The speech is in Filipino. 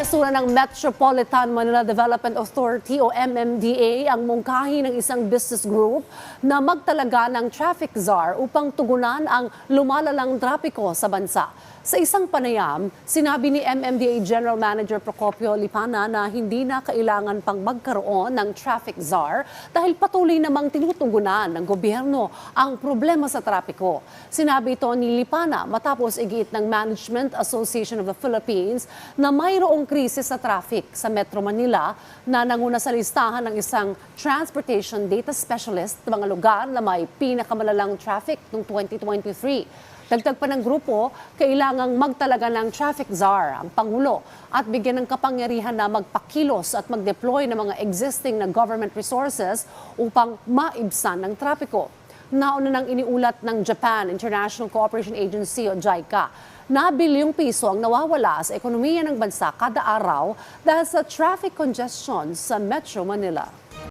Binasura ng Metropolitan Manila Development Authority o MMDA ang mungkahi ng isang business group na magtalaga ng traffic czar upang tugunan ang lumalalang trapiko sa bansa. Sa isang panayam, sinabi ni MMDA General Manager Procopio Lipana na hindi na kailangan pang magkaroon ng traffic czar dahil patuloy namang tinutugunan ng gobyerno ang problema sa trapiko. Sinabi ito ni Lipana matapos igiit ng Management Association of the Philippines na mayroong krisis sa traffic sa Metro Manila na nanguna sa listahan ng isang transportation data specialist ng mga lugar na may pinakamalalang traffic noong 2023. Dagdag pa ng grupo, kailangang magtalaga ng traffic czar ang Pangulo at bigyan ng kapangyarihan na magpakilos at mag-deploy ng mga existing na government resources upang maibsan ng trapiko. Nauna nang iniulat ng Japan International Cooperation Agency o JICA na bilyong piso ang nawawala sa ekonomiya ng bansa kada araw dahil sa traffic congestion sa Metro Manila.